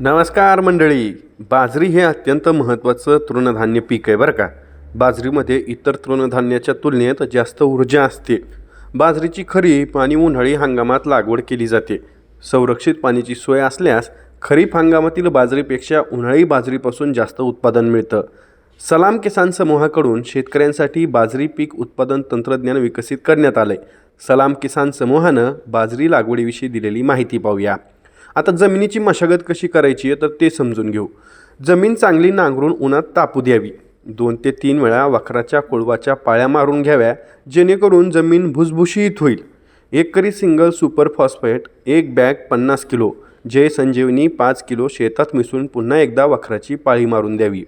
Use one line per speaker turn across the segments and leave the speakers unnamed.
नमस्कार मंडळी. बाजरी हे अत्यंत महत्त्वाचं तृणधान्य पीक आहे बरं का? बाजरीमध्ये इतर तृणधान्याच्या तुलनेत जास्त ऊर्जा असते. बाजरीची खरीप आणि उन्हाळी हंगामात लागवड केली जाते. संरक्षित पाण्याची सोय असल्यास खरीप हंगामातील बाजरीपेक्षा उन्हाळी बाजरीपासून जास्त उत्पादन मिळतं. सलाम किसान समूहाकडून शेतकऱ्यांसाठी बाजरी पीक उत्पादन तंत्रज्ञान विकसित करण्यात आलंय. सलाम किसान समूहानं बाजरी लागवडीविषयी दिलेली माहिती पाहूया. आता जमिनीची मशागत कशी करायची आहे तर ते समजून घेऊ. जमीन चांगली नांगरून उन्हात तापू द्यावी. दोन ते तीन वेळा वखराच्या कोळवाच्या पाळ्या मारून घ्याव्या जेणेकरून जमीन भुसभुशीत होईल. एक करी सिंगल सुपर फॉस्फेट एक बॅग पन्नास किलो जय संजीवनी पाच किलो शेतात मिसळून पुन्हा एकदा वखराची पाळी मारून द्यावी.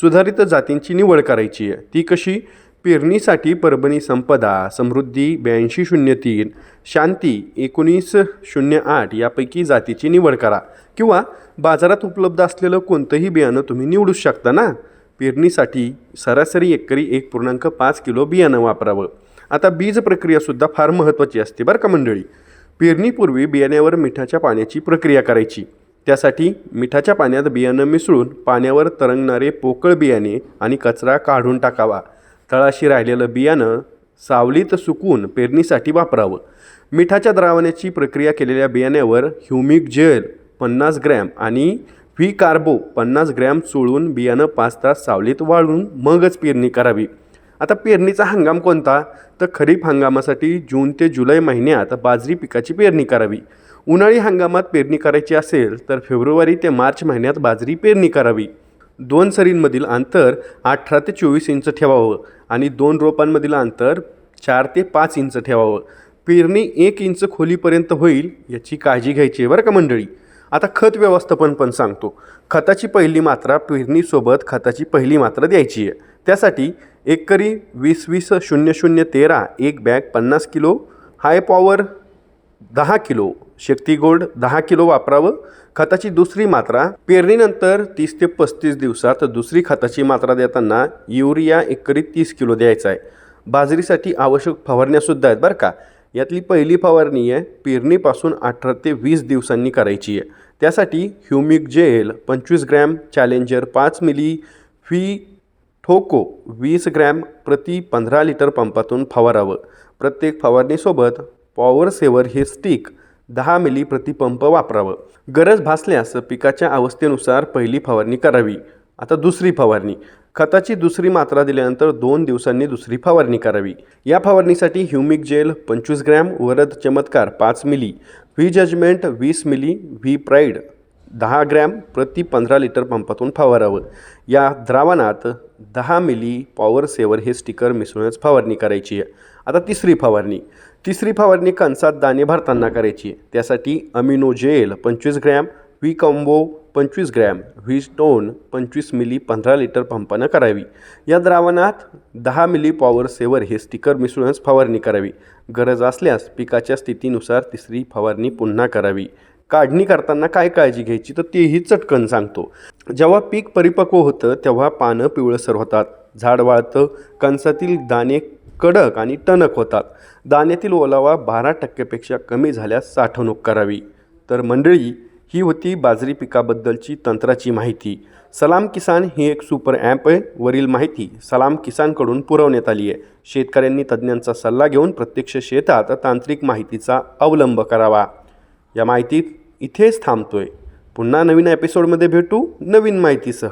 सुधारित जातींची निवड करायची आहे. ती कशी? पेरणीसाठी परभणी संपदा समृद्धी ब्याऐंशी शून्य तीन शांती एकोणीस शून्य आठ यापैकी जातीची निवड करा. किंवा बाजारात उपलब्ध असलेलं कोणतंही बियाणं तुम्ही निवडू शकता ना? पेरणीसाठी सरासरी एकरी एक पूर्णांक पाच किलो बियाणं वापरावं. आता बीज प्रक्रियासुद्धा फार महत्त्वाची असते बरं का मंडळी. पेरणीपूर्वी बियाण्यावर मिठाच्या पाण्याची प्रक्रिया करायची. त्यासाठी मिठाच्या पाण्यात बियाणं मिसळून पाण्यावर तरंगणारे पोकळ बियाणे आणि कचरा काढून टाकावा. तळाशी राहिलेलं बियाणं सावलीत सुकून पेरणीसाठी वापरावं. मिठाच्या द्रावणाची प्रक्रिया केलेल्या बियाण्यावर ह्युमिक जेल पन्नास ग्रॅम आणि व्ही कार्बो पन्नास ग्रॅम चोळून बियाणं पाच तास सावलीत वाळून मगच पेरणी करावी. आता पेरणीचा हंगाम कोणता? तर खरीप हंगामासाठी जून ते जुलै महिन्यात बाजरी पिकाची पेरणी करावी. उन्हाळी हंगामात पेरणी करायची असेल तर फेब्रुवारी ते मार्च महिन्यात बाजरी पेरणी करावी. दोन सरींमधील अंतर अठरा ते चोवीस इंच ठेवावं आणि दोन रोपांमधील अंतर चार ते पाच इंच ठेवावं. पेरणी एक इंच खोलीपर्यंत होईल याची काळजी घ्यायची आहे बरं का मंडळी? आता खत व्यवस्थापन पण सांगतो. खताची पहिली मात्रा पेरणीसोबत खताची पहिली मात्रा द्यायची आहे. त्यासाठी एकरी वीस वीस शून्य शून्य तेरा एक बॅग पन्नास किलो हाय पॉवर दहा किलो शक्ती गोल्ड दहा किलो वापरावं. खताची दुसरी मात्रा पेरणीनंतर तीस ते पस्तीस दिवसात दुसरी खताची मात्रा देताना युरिया एकरी तीस किलो द्यायचा आहे. बाजरीसाठी आवश्यक फवारण्यासुद्धा आहेत बरं का. यातली पहिली फवारणी आहे पेरणीपासून अठरा ते वीस दिवसांनी करायची आहे. त्यासाठी ह्युमिक जेल पंचवीस ग्रॅम चॅलेंजर पाच मिली फी ठोको वीस ग्रॅम प्रति पंधरा लिटर पंपातून फवारावं. प्रत्येक फवारणीसोबत पॉवर सेवर हे स्टिक दहा मिली प्रतिपंप वापरावं. गरज भासल्यास पिकाच्या अवस्थेनुसार पहिली फवारणी करावी. आता दुसरी फवारणी. खताची दुसरी मात्रा दिल्यानंतर दोन दिवसांनी दुसरी फवारणी करावी. या फवारणीसाठी ह्युमिक जेल पंचवीस ग्रॅम वरद चमत्कार पाच मिली. व्ही जजमेंट वीस मिली व्ही प्राईड. दहा ग्रॅम प्रति पंधरा लिटर पंपातून फवारावं. या द्रावणात दहा मिली पॉवर सेवर हे स्टिकर मिसळूनच फवारणी करायची आहे. आता तिसरी फवारणी. तिसरी फवारणी कणसात दाणे भरताना करायची आहे. त्यासाठी अमिनो जेल पंचवीस ग्रॅम व्ही कॉम्बो पंचवीस ग्रॅम व्ही स्टोन पंचवीस मिली पंधरा लिटर पंपानं करावी. या द्रावणात दहा मिली पॉवर सेवर हे स्टिकर मिसळूनच फवारणी करावी. गरज असल्यास पिकाच्या स्थितीनुसार तिसरी फवारणी पुन्हा करावी. काढणी करताना काय काळजी घ्यायची तर तेही चटकन सांगतो. जेव्हा पीक परिपक्व होतं तेव्हा पानं पिवळसर होतात. झाड वाळतं कणसातील दाणे कडक आणि टणक होतात. दाण्यातील ओलावा बारा टक्क्यापेक्षा कमी झाल्यास साठवणूक करावी. तर मंडळी ही होती बाजरी पिकाबद्दलची तंत्राची माहिती. सलाम किसान ही एक सुपर ॲप आहे. वरील माहिती सलाम किसानकडून पुरवण्यात आली आहे. शेतकऱ्यांनी तज्ज्ञांचा सल्ला घेऊन प्रत्यक्ष शेतात तांत्रिक माहितीचा अवलंब करावा. या माहितीत इथेच थांबतोय. पुन्हा नवीन एपिसोडमध्ये भेटू नवीन माहितीसह.